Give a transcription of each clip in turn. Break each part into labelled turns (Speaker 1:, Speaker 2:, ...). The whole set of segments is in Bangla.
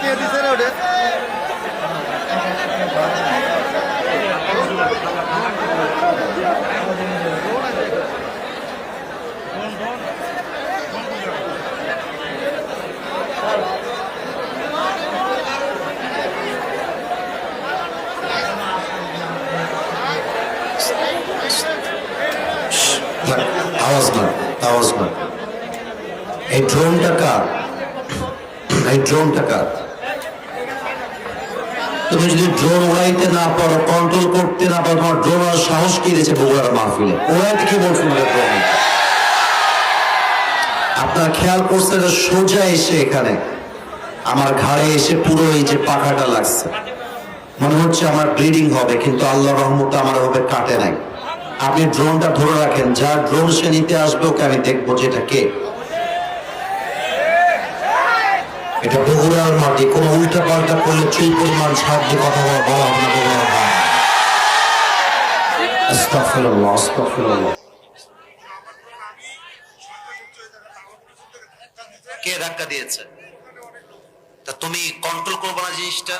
Speaker 1: কে দিছে রে ওটা
Speaker 2: থাক, আওয়াজ না আওয়াজ না এই ড্রোনটা কার? এই ড্রোনটা কার? তুমি যদি ড্রোন উড়াইতে না পারো কন্ট্রোল করতে না পারো, তোমার ড্রোন সাহস কি দিয়েছে বগুড়ার মাহফিলে? উড়াইতে কি বলছিল ড্রোন? আপনারা খেয়াল করছে যে সোজা এসে এখানে আমার ঘাড়ে এসে পুরো এই যে পাখাটা লাগছে। মনে হচ্ছে আমার ব্লিডিং হবে, কিন্তু আল্লাহ রহমত আমার হবে কাটে নাই। আপনি ড্রোনটা ধরে রাখেন। যা ড্রোন সে নিতে আসবে, ওকে আমি দেখব যেটা কে। এটা বগুড়ার মাটি। কোনো উল্টা পাল্টা করলে চুল পরিমাণ দিয়ে কথা বলা বলা হবে বগুড়ার। কে ধাক্কা দিয়েছে? তা তুমি কন্ট্রোল করবে না জিনিসটা?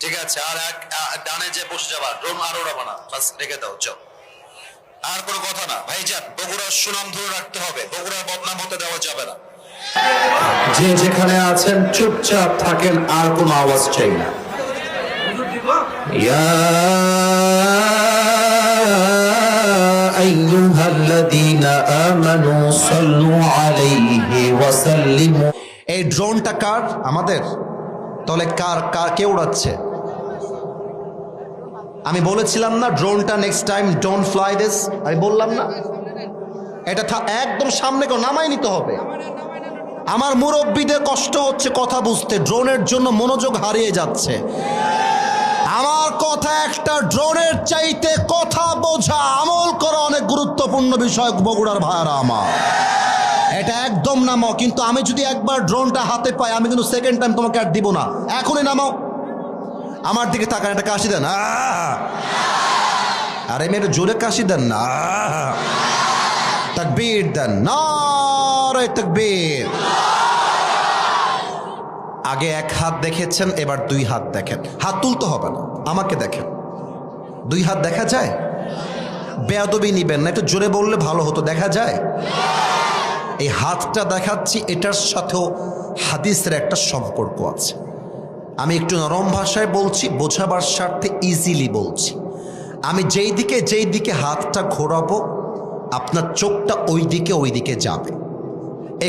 Speaker 2: ঠিক আছে আর এক আ- ডানে যে বসে যাবা ড্রোন আর ওড়াবা না বাস রেখে দাও চল আর কোনো কথা না ভাইজান বগুড়ার সুনাম ধরে রাখতে হবে বগুড়ার বদনাম হতে দেওয়া যাবে না যে যেখানে আছেন চুপচাপ থাকেন আর কোনো আওয়াজ চাই না ইয়া أيها الذين آمنوا صلوا عليه وسلموا
Speaker 3: এই ড্রোনটা কার আমাদের তাহলে কার কার, কে উড়াচ্ছে? আমি বলেছিলাম না ড্রোনটা next time don't fly this আমি বললাম না। এটা একদম সামনে কেউ নামাই নিতে হবে। আমার মুরব্বীদের কষ্ট হচ্ছে কথা বুঝতে ড্রোনের জন্য মনোযোগ হারিয়ে যাচ্ছে। আমার কথা একটা ড্রোনের চাইতে কথা বোঝা, আমল করা অনেক গুরুত্বপূর্ণ বিষয়, বগুড়ার ভাইয়ারা আমার। এটা একদম নামাও, কিন্তু আমি যদি একবার ড্রোনটা হাতে পাই, আমি কিন্তু সেকেন্ড টাইম তোমাকে আর দিব না। এখনই নামাও। আমার দিকে তাকান একটা কাশি দেন! আরে মেয়ে একটু জোরে কাশি দেন না! তাকবীর দেন। না রে তাকবীর। আগে এক হাত দেখেছেন, এবার দুই হাত দেখেন। হাত তুলতে হবে না, আমাকে দেখেন। দুই হাত দেখা যায়? বেয়াদবি নিবেন না, একটু জোরে বললে ভালো হতো, দেখা যায়? এই হাতটা দেখাচ্ছি, এটার সাথেও হাদিসের একটা সম্পর্ক আছে। আমি একটু নরম ভাষায় বলছি, বোঝাবার স্বার্থে ইজিলি বলছি। আমি যেই দিকে যেই দিকে হাতটা ঘোরাবো, আপনার চোখটা ওই দিকে ওই দিকে যাবে।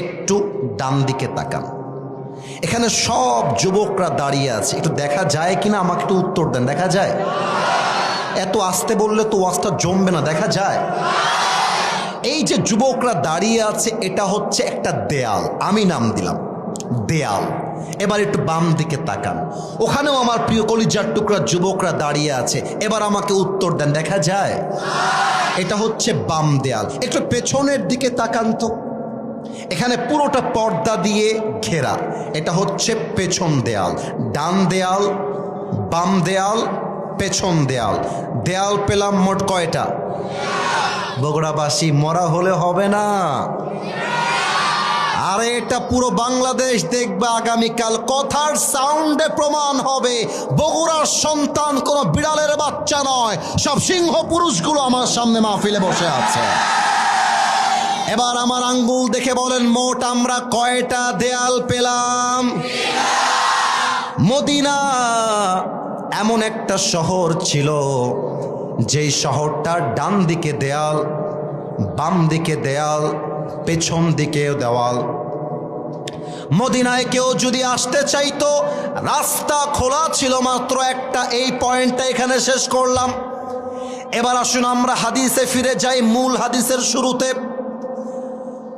Speaker 3: একটু ডান দিকে তাকান। এখানে সব যুবকরা দাঁড়িয়ে আছে। একটু দেখা যায় কিনা, আমাকে একটু উত্তর দেন, দেখা যায়? এত আসতে বললে তো ওয়াজটা জমবে না, দেখা যায়? এই যে যুবকরা দাঁড়িয়ে আছে, এটা হচ্ছে একটা দেয়াল। আমি নাম দিলাম। দেয়াল। এবার একটু বাম দিকে তাকান। ওখানেও আমার প্রিয় কলিজার টুকরা যুবকরা দাঁড়িয়ে আছে। এবার আমাকে উত্তর দেন, দেখা যায়? এটা হচ্ছে বাম দেয়াল। একটু পেছনের দিকে তাকান তো। এখানে পুরোটা পর্দা দিয়ে ঘেরা। এটা হচ্ছে পেছন দেয়াল। ডান দেয়াল, বাম দেয়াল, পেছন দেয়াল। দেয়াল পেলাম মোট কয়টা? বগুড়াবাসী, মরা হলে হবে না। আরে এটা পুরো বাংলাদেশ দেখবে আগামীকাল। কথার সাউন্ডে প্রমাণ হবে। বগুড়ার সন্তান কোনো বিড়ালের বাচ্চা নয়। সব সিংহ পুরুষগুলো আমার সামনে মাহফিলে বসে আছে। এবার আমার আঙ্গুল দেখে বলেন, মোট আমরা কয়টা দেয়াল পেলাম? মদিনা এমন একটা শহর ছিল যেই শহরটার ডান দিকে দেয়াল, বাম দিকে দেয়াল, পেছন দিকেও দেওয়াল। মদিনায় কেউ যদি আসতে চাইতো, রাস্তা খোলা ছিল মাত্র একটা, এই পয়েন্টটা এখানে শেষ করলাম। এবার আসুন আমরা হাদিসে ফিরে যাই মূল হাদিসের শুরুতে।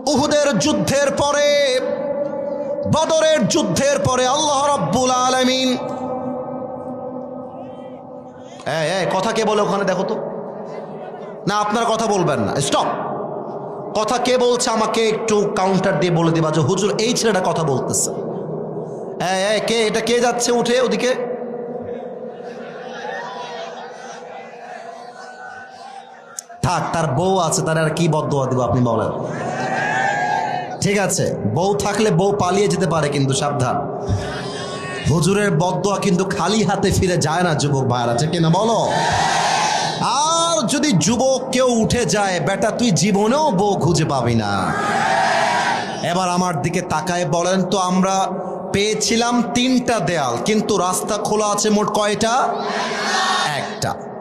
Speaker 3: উহুদের যুদ্ধের পরে, বদরের যুদ্ধের পরে আল্লাহ রব্বুল আলমিন এই, এই, কথা কে বলে ওখানে দেখো তো। না আপনার কথা বলবেন না। স্টপ কথা কে বলছে আমাকে একটু কাউন্টার দিয়ে বলে দিবা যে হুজুর এই ছেলেটা কথা বলতেছে। এই, এই, কে এটা কে যাচ্ছে উঠে ওদিকে? থাক তার বউ আছে তার আর কি বদোয়া দিব আপনি বলেন। ঠিক আছে বউ থাকলে বউ পালিয়ে যেতে পারে কিন্তু সাবধান। হুজুরের বদয়া কিন্তু খালি হাতে ফিরে যায় না, যুবক ভাইরা ঠিক না বলো? আর যদি যুবক কেউ উঠে যায়, বেটা, তুই জীবনেও বউ খুঁজে পাবি না। এবার আমার দিকে তাকায় বলেন তো, আমরা পেয়েছিলাম তিনটা দেয়াল, কিন্তু রাস্তা খোলা আছে মোট কয়টা? একটা।